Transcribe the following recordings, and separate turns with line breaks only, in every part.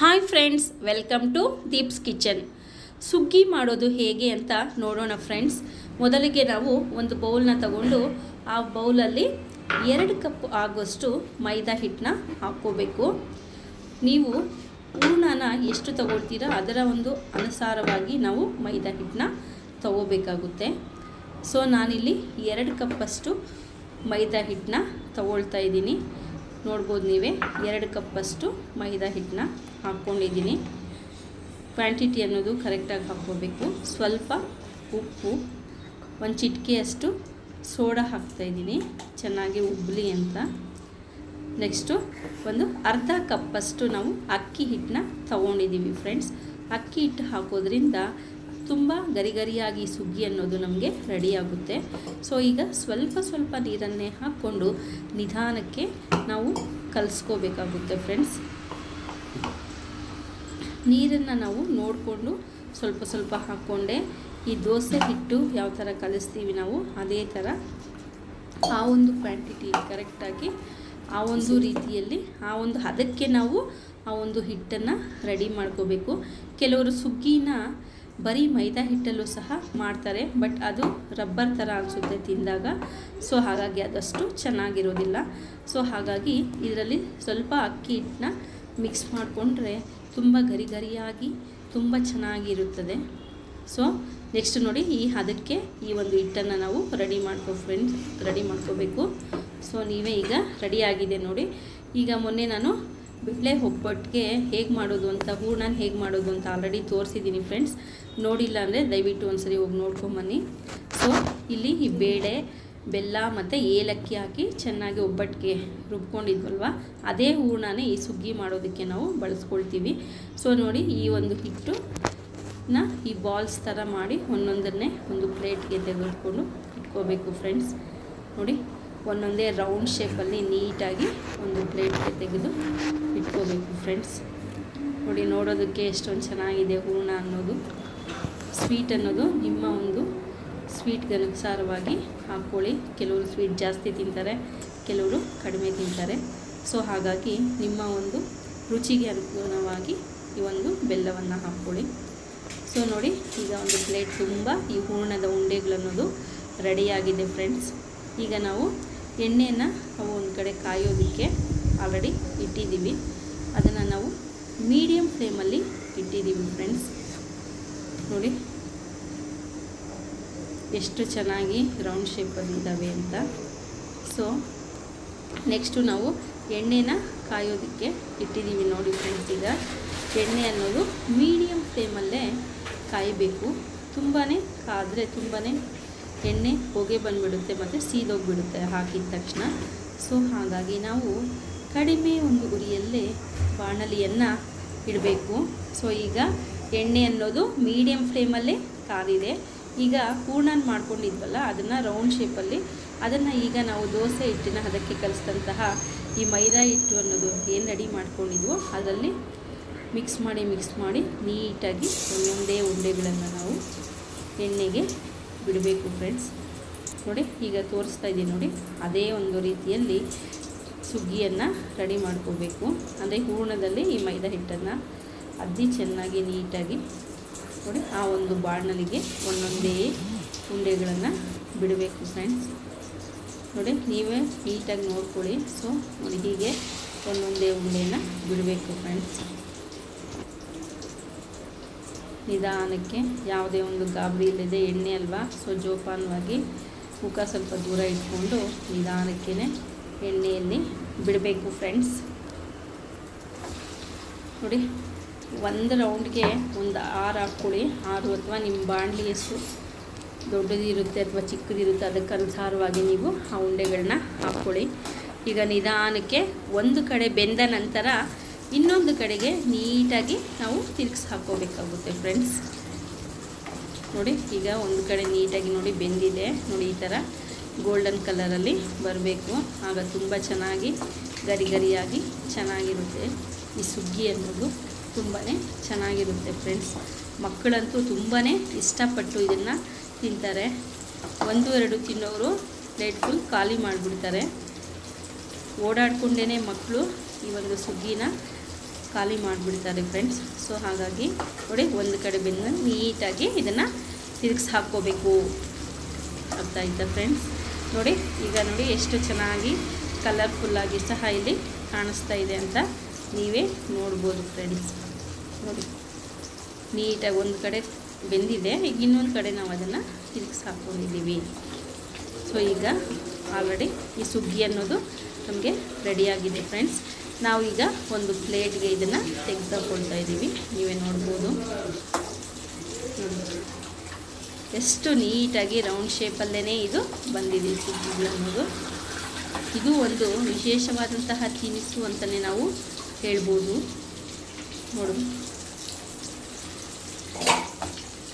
Hi friends welcome to Deep's kitchen ಸುಗ್ಗಿ ಮಾಡೋದು ಹೇಗೆ ಅಂತ ನೋಡೋಣ ಫ್ರೆಂಡ್ಸ್ ಮೊದಲಿಗೆ ನಾವು ಒಂದು ಬೌಲ್ನ ತಗೊಂಡು ಆ ಬೌಲಲ್ಲಿ ಎರಡು ಕಪ್ ಆಗುವಷ್ಟು ಮೈದಾ ಹಿಟ್ಟನ್ನ ಹಾಕ್ಕೋಬೇಕು. ನೀವು ಹೂರ್ಣನ ಎಷ್ಟು ತಗೊಳ್ತೀರಾ ಅದರ ಒಂದು ಅನುಸಾರವಾಗಿ ನಾವು ಮೈದಾ ಹಿಟ್ಟನ್ನ ತಗೋಬೇಕಾಗುತ್ತೆ. ಸೊ ನಾನಿಲ್ಲಿ ಎರಡು ಕಪ್ಪಷ್ಟು ಮೈದಾ ಹಿಟ್ಟನ್ನ ತಗೊಳ್ತಾ ಇದ್ದೀನಿ. ನೋಡ್ಬೋದು ನೀವೇ, ಎರಡು ಕಪ್ಪಷ್ಟು ಮೈದಾ ಹಿಟ್ಟನ್ನ ಹಾಕ್ಕೊಂಡಿದ್ದೀನಿ. ಕ್ವಾಂಟಿಟಿ ಅನ್ನೋದು ಕರೆಕ್ಟಾಗಿ ಹಾಕ್ಕೋಬೇಕು. ಸ್ವಲ್ಪ ಉಪ್ಪು, ಒಂದು ಚಿಟಿಕೆಯಷ್ಟು ಸೋಡಾ ಹಾಕ್ತಾಯಿದ್ದೀನಿ ಚೆನ್ನಾಗಿ ಉಬ್ಬಲಿ ಅಂತ. ನೆಕ್ಸ್ಟು ಒಂದು ಅರ್ಧ ಕಪ್ಪಷ್ಟು ನಾವು ಅಕ್ಕಿ ಹಿಟ್ಟನ್ನ ತಗೊಂಡಿದ್ದೀವಿ ಫ್ರೆಂಡ್ಸ್ ಅಕ್ಕಿ ಹಿಟ್ಟು ಹಾಕೋದ್ರಿಂದ ತುಂಬ ಗರಿ ಗರಿಯಾಗಿ ಸುಗ್ಗಿ ಅನ್ನೋದು ನಮಗೆ ರೆಡಿಯಾಗುತ್ತೆ ಸೊ ಈಗ ಸ್ವಲ್ಪ ಸ್ವಲ್ಪ ನೀರನ್ನೇ ಹಾಕ್ಕೊಂಡು ನಿಧಾನಕ್ಕೆ ನಾವು ಕಲಿಸ್ಕೋಬೇಕಾಗುತ್ತೆ ಫ್ರೆಂಡ್ಸ್ ನೀರನ್ನು ನಾವು ನೋಡಿಕೊಂಡು ಸ್ವಲ್ಪ ಸ್ವಲ್ಪ ಹಾಕ್ಕೊಂಡೆ ಈ ದೋಸೆ ಹಿಟ್ಟು ಯಾವ ಥರ ಕಲಿಸ್ತೀವಿ ನಾವು, ಅದೇ ಥರ ಆ ಒಂದು ಕ್ವಾಂಟಿಟಿ ಕರೆಕ್ಟಾಗಿ ಆ ಒಂದು ರೀತಿಯಲ್ಲಿ, ಆ ಒಂದು ಹದಕ್ಕೆ ನಾವು ಆ ಒಂದು ಹಿಟ್ಟನ್ನು ರೆಡಿ ಮಾಡ್ಕೋಬೇಕು. ಕೆಲವರು ಸುಗ್ಗಿನ ಬರೀ ಮೈದಾ ಹಿಟ್ಟಲ್ಲೂ ಸಹ ಮಾಡ್ತಾರೆ ಬಟ್ ಅದು ರಬ್ಬರ್ ಥರ ಅನಿಸುತ್ತೆ ತಿಂದಾಗ. ಸೊ ಹಾಗಾಗಿ ಅದಷ್ಟು ಚೆನ್ನಾಗಿರೋದಿಲ್ಲ. ಸೊ ಹಾಗಾಗಿ ಇದರಲ್ಲಿ ಸ್ವಲ್ಪ ಅಕ್ಕಿ ಹಿಟ್ಟನ್ನ ಮಿಕ್ಸ್ ಮಾಡಿಕೊಂಡ್ರೆ ತುಂಬ ಗರಿ ಗರಿಯಾಗಿ ತುಂಬ ಚೆನ್ನಾಗಿರುತ್ತದೆ. ಸೊ ನೆಕ್ಸ್ಟ್ ನೋಡಿ ಈ ಅದಕ್ಕೆ ಈ ಒಂದು ಹಿಟ್ಟನ್ನು ನಾವು ರೆಡಿ ಮಾಡ್ಕೋ ಫ್ರೆಂಡ್ಸ್ ರೆಡಿ ಮಾಡ್ಕೋಬೇಕು. ಸೊ ನೀವೇ ಈಗ ರೆಡಿಯಾಗಿದೆ ನೋಡಿ. ಈಗ ಮೊನ್ನೆ ನಾನು ಬಿಡ್ಲೆ ಒಬ್ಬಟ್ಟಿಗೆ ಹೇಗೆ ಮಾಡೋದು ಅಂತ, ಹೂರ್ಣನ ಹೇಗೆ ಮಾಡೋದು ಅಂತ ಆಲ್ರೆಡಿ ತೋರಿಸಿದ್ದೀನಿ ಫ್ರೆಂಡ್ಸ್ ನೋಡಿಲ್ಲ ಅಂದರೆ ದಯವಿಟ್ಟು ಒಂದ್ಸರಿ ಹೋಗಿ ನೋಡ್ಕೊಂಬನ್ನಿ. ಸೊ ಇಲ್ಲಿ ಈ ಬೇಳೆ ಬೆಲ್ಲ ಮತ್ತು ಏಲಕ್ಕಿ ಹಾಕಿ ಚೆನ್ನಾಗಿ ಒಬ್ಬಟ್ಟಿಗೆ ರುಬ್ಕೊಂಡಿದ್ವಲ್ವ? ಅದೇ ಹೂರ್ಣನೇ ಈ ಸುಗ್ಗಿ ಮಾಡೋದಕ್ಕೆ ನಾವು ಬಳಸ್ಕೊಳ್ತೀವಿ. ಸೊ ನೋಡಿ ಈ ಒಂದು ಹಿಟ್ಟು ಈ ಬಾಲ್ಸ್ ಥರ ಮಾಡಿ ಒಂದೊಂದನ್ನೇ ಒಂದು ಪ್ಲೇಟ್ಗೆ ತೆಗೆದುಕೊಂಡು ಇಟ್ಕೋಬೇಕು ಫ್ರೆಂಡ್ಸ್ ನೋಡಿ, ಒಂದೊಂದೇ ರೌಂಡ್ ಶೇಪಲ್ಲಿ ನೀಟಾಗಿ ಒಂದು ಪ್ಲೇಟ್ಗೆ ತೆಗೆದು ಇಟ್ಕೋಬೇಕು ಫ್ರೆಂಡ್ಸ್ ನೋಡಿ, ನೋಡೋದಕ್ಕೆ ಎಷ್ಟೊಂದು ಚೆನ್ನಾಗಿದೆ ಹೂರ್ಣ ಅನ್ನೋದು. ಸ್ವೀಟ್ ಅನ್ನೋದು ನಿಮ್ಮ ಒಂದು ಸ್ವೀಟ್ಗೆ ಅನುಸಾರವಾಗಿ ಹಾಕ್ಕೊಳ್ಳಿ ಕೆಲವರು ಸ್ವೀಟ್ ಜಾಸ್ತಿ ತಿಂತಾರೆ, ಕೆಲವರು ಕಡಿಮೆ ತಿಂತಾರೆ. ಸೊ ಹಾಗಾಗಿ ನಿಮ್ಮ ಒಂದು ರುಚಿಗೆ ಅನುಗುಣವಾಗಿ ಈ ಒಂದು ಬೆಲ್ಲವನ್ನು ಹಾಕ್ಕೊಳ್ಳಿ. ಸೊ ನೋಡಿ ಈಗ ಒಂದು ಪ್ಲೇಟ್ ತುಂಬ ಈ ಹೂರ್ಣದ ಉಂಡೆಗಳನ್ನೋದು ರೆಡಿಯಾಗಿದೆ ಫ್ರೆಂಡ್ಸ್ ಈಗ ನಾವು ಎಣ್ಣೆಯನ್ನು ನಾವು ಒಂದು ಕಡೆ ಕಾಯೋದಕ್ಕೆ ಆಲ್ರೆಡಿ ಇಟ್ಟಿದ್ದೀವಿ. ಅದನ್ನು ನಾವು ಮೀಡಿಯಮ್ ಫ್ಲೇಮಲ್ಲಿ ಇಟ್ಟಿದ್ದೀವಿ ಫ್ರೆಂಡ್ಸ್ ನೋಡಿ. ಎಷ್ಟು ಚೆನ್ನಾಗಿ ರೌಂಡ್ ಶೇಪಲ್ಲಿ ಇದ್ದಾವೆ ಅಂತ. ಸೊ ನೆಕ್ಸ್ಟು ನಾವು ಎಣ್ಣೆನ ಕಾಯೋದಕ್ಕೆ ಇಟ್ಟಿದ್ದೀವಿ ನೋಡಿ ಫ್ರೆಂಡ್ಸ್ ಈಗ ಎಣ್ಣೆ ಅನ್ನೋದು ಮೀಡಿಯಮ್ ಫ್ಲೇಮಲ್ಲೇ ಕಾಯಬೇಕು. ತುಂಬಾ ಕಾದರೆ ತುಂಬಾ ಎಣ್ಣೆ ಹೊಗೆ ಬಂದುಬಿಡುತ್ತೆ ಮತ್ತು ಸೀದೋಗಿಬಿಡುತ್ತೆ ಹಾಕಿದ ತಕ್ಷಣ. ಸೊ ಹಾಗಾಗಿ ನಾವು ಕಡಿಮೆ ಒಂದು ಗುರಿಯಲ್ಲೇ ಬಾಣಲಿಯನ್ನು ಇಡಬೇಕು. ಸೊ ಈಗ ಎಣ್ಣೆ ಅನ್ನೋದು ಮೀಡಿಯಮ್ ಫ್ಲೇಮಲ್ಲೇ ಕಾದಿದೆ ಈಗ ಹೂರ್ಣನ ಮಾಡ್ಕೊಂಡಿದ್ವಲ್ಲ, ಅದನ್ನು ರೌಂಡ್ ಶೇಪಲ್ಲಿ ಅದನ್ನು ಈಗ ನಾವು ದೋಸೆ ಹಿಟ್ಟಿನ ಅದಕ್ಕೆ ಕಲಿಸಿದಂತಹ ಈ ಮೈದಾ ಹಿಟ್ಟು ಅನ್ನೋದು ಏನು ರೆಡಿ ಮಾಡ್ಕೊಂಡಿದ್ವೋ, ಅದರಲ್ಲಿ ಮಿಕ್ಸ್ ಮಾಡಿ ಮಿಕ್ಸ್ ಮಾಡಿ ನೀಟಾಗಿ ಒಂದೊಂದೇ ಉಂಡೆಗಳನ್ನು ನಾವು ಎಣ್ಣೆಗೆ ಬಿಡಬೇಕು ಫ್ರೆಂಡ್ಸ್ ನೋಡಿ, ಈಗ ತೋರಿಸ್ತಾ ಇದ್ದೀನಿ ನೋಡಿ, ಅದೇ ಒಂದು ರೀತಿಯಲ್ಲಿ ಸುಗ್ಗಿಯನ್ನು ರೆಡಿ ಮಾಡ್ಕೋಬೇಕು. ಅಂದರೆ ಹೂರ್ಣದಲ್ಲಿ ಈ ಮೈದಾ ಹಿಟ್ಟನ್ನು ಅದ್ದಿ ಚೆನ್ನಾಗಿ ನೀಟಾಗಿ ನೋಡಿ ಆ ಒಂದು ಬಾಣಲಿಗೆ ಒಂದೊಂದೇ ಉಂಡೆಗಳನ್ನು ಬಿಡಬೇಕು ಫ್ರೆಂಡ್ಸ್ ನೋಡಿ, ನೀವೇ ನೀಟಾಗಿ ನೋಡ್ಕೊಳ್ಳಿ. ಸೊ ನೋಡಿ, ಹೀಗೆ ಒಂದೊಂದೇ ಉಂಡೆನ ಬಿಡಬೇಕು ಫ್ರೆಂಡ್ಸ್ ನಿಧಾನಕ್ಕೆ ಯಾವುದೇ ಒಂದು ಗಾಬರಿ ಇಲ್ಲದೆ ಎಣ್ಣೆ ಅಲ್ವಾ? ಸೊ ಜೋಪಾನವಾಗಿ ಮುಖ ಸ್ವಲ್ಪ ದೂರ ಇಟ್ಕೊಂಡು ನಿಧಾನಕ್ಕೆ ಎಣ್ಣೆಯಲ್ಲಿ ಬಿಡಬೇಕು ಫ್ರೆಂಡ್ಸ್ ನೋಡಿ ಒಂದು ರೌಂಡ್ಗೆ ಒಂದು ಆರು ಹಾಕ್ಕೊಳ್ಳಿ ಆರು ಅಥವಾ ನಿಮ್ಮ ಬಾಣಲಿ ಎಷ್ಟು ದೊಡ್ಡದಿರುತ್ತೆ ಅಥವಾ ಚಿಕ್ಕದಿರುತ್ತೆ ಅದಕ್ಕೆ ಅನುಸಾರವಾಗಿ ನೀವು ಆ ಉಂಡೆಗಳನ್ನ ಹಾಕ್ಕೊಳ್ಳಿ. ಈಗ ನಿಧಾನಕ್ಕೆ ಒಂದು ಕಡೆ ಬೆಂದ ನಂತರ ಇನ್ನೊಂದು ಕಡೆಗೆ ನೀಟಾಗಿ ನಾವು ತಿರುಗಿಸಿ ಹಾಕೋಬೇಕಾಗುತ್ತೆ ಫ್ರೆಂಡ್ಸ್ ನೋಡಿ, ಈಗ ಒಂದು ಕಡೆ ನೀಟಾಗಿ ನೋಡಿ ಬೆಂದಿದೆ. ನೋಡಿ, ಈ ಥರ ಗೋಲ್ಡನ್ ಕಲರಲ್ಲಿ ಬರಬೇಕು. ಆಗ ತುಂಬ ಚೆನ್ನಾಗಿ ಗರಿ ಗರಿಯಾಗಿ ಚೆನ್ನಾಗಿರುತ್ತೆ ಈ ಸುಗ್ಗಿ ಅನ್ನೋದು. ತುಂಬಾ ಚೆನ್ನಾಗಿರುತ್ತೆ ಫ್ರೆಂಡ್ಸ್. ಮಕ್ಕಳಂತೂ ತುಂಬಾ ಇಷ್ಟಪಟ್ಟು ಇದನ್ನು ತಿಂತಾರೆ. ಒಂದು, ಎರಡು ತಿನ್ನೋರು ಪ್ಲೇಟ್ ಫುಲ್ ಖಾಲಿ ಮಾಡಿಬಿಡ್ತಾರೆ. ಓಡಾಡಿಕೊಂಡೇ ಮಕ್ಕಳು ಈ ಒಂದು ಸುಗ್ಗಿನ ಖಾಲಿ ಮಾಡಿಬಿಡ್ತಾರೆ ಫ್ರೆಂಡ್ಸ್. ಸೊ, ಹಾಗಾಗಿ ನೋಡಿ, ಒಂದು ಕಡೆ ಬೆಂದು ನೀಟಾಗಿ ಇದನ್ನು ತಿರುಗಿಸಿ ಹಾಕ್ಕೋಬೇಕು ಆಯ್ತಾ ಫ್ರೆಂಡ್ಸ್? ನೋಡಿ, ಈಗ ನೋಡಿ, ಎಷ್ಟು ಚೆನ್ನಾಗಿ ಕಲರ್ಫುಲ್ಲಾಗಿ ಸಹ ಇಲ್ಲಿ ಕಾಣಿಸ್ತಾ ಇದೆ ಅಂತ ನೀವೇ ನೋಡ್ಬೋದು ಫ್ರೆಂಡ್ಸ್ ನೋಡಿ, ನೀಟಾಗಿ ಒಂದು ಕಡೆ ಬೆಂದಿದೆ ಈಗ ಇನ್ನೊಂದು ಕಡೆ ನಾವು ಅದನ್ನು ತಿರುಗಿಸಿ ಹಾಕ್ಕೊಂಡಿದ್ದೀವಿ ಸೊ ಈಗ ಆಲ್ರೆಡಿ ಈ ಸುಗ್ಗಿ ಅನ್ನೋದು ನಮಗೆ ರೆಡಿಯಾಗಿದೆ ಫ್ರೆಂಡ್ಸ್ ನಾವು ಈಗ ಒಂದು ಪ್ಲೇಟ್ಗೆ ಇದನ್ನು ತೆಗೆದುಕೊಳ್ತಾ ಇದ್ದೀವಿ. ನೀವೇ ನೋಡ್ಬೋದು. ನೋಡಿ. ಎಷ್ಟು ನೀಟಾಗಿ ರೌಂಡ್ ಶೇಪಲ್ಲೇ ಇದು ಬಂದಿದೆ ಸುಗ್ಗಿ ಅನ್ನೋದು. ಇದು ಒಂದು ವಿಶೇಷವಾದಂತಹ ತಿನಿಸು ಅಂತಲೇ ನಾವು ಹೇಳ್ಬೋದು ನೋಡು.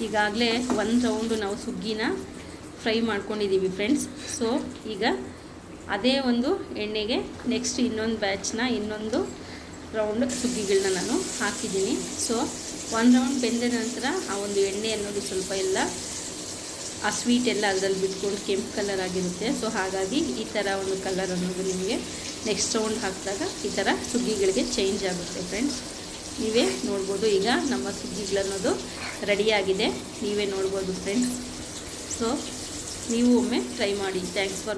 ಈಗಾಗಲೇ ಒಂದು ರೌಂಡು ನಾವು ಸುಗ್ಗಿನ ಫ್ರೈ ಮಾಡ್ಕೊಂಡಿದ್ದೀವಿ ಫ್ರೆಂಡ್ಸ್ ಸೊ ಈಗ ಅದೇ ಒಂದು ಎಣ್ಣೆಗೆ ನೆಕ್ಸ್ಟ್ ಇನ್ನೊಂದು ಬ್ಯಾಚ್ನ ಇನ್ನೊಂದು ರೌಂಡ್ ಸುಗ್ಗಿಗಳನ್ನ ನಾನು ಹಾಕಿದ್ದೀನಿ. ಸೊ ಒಂದು ರೌಂಡ್ ಬೆಂದ ನಂತರ ಆ ಒಂದು ಎಣ್ಣೆ ಅನ್ನೋದು ಸ್ವಲ್ಪ ಎಲ್ಲ, ಆ ಸ್ವೀಟ್ ಎಲ್ಲ ಅದರಲ್ಲಿ ಬಿಟ್ಕೊಂಡು ಕೆಂಪು ಕಲರ್ ಆಗಿರುತ್ತೆ. ಸೊ ಹಾಗಾಗಿ ಈ ಥರ ಒಂದು ಕಲರ್ ಅನ್ನೋದು ನಿಮಗೆ ನೆಕ್ಸ್ಟ್ ರೌಂಡ್ ಹಾಕಿದಾಗ ಈ ಥರ ಸುಗ್ಗಿಗಳಿಗೆ ಚೇಂಜ್ ಆಗುತ್ತೆ ಫ್ರೆಂಡ್ಸ್ ನೀವೇ ನೋಡ್ಬೋದು ಈಗ ನಮ್ಮ ಸುಗ್ಗಿಗಳನ್ನೋದು ರೆಡಿಯಾಗಿದೆ ನೀವೇ ನೋಡ್ಬೋದು ಫ್ರೆಂಡ್ಸ್ ಸೊ ನೀವು ಒಮ್ಮೆ ಟ್ರೈ ಮಾಡಿ. Thanks for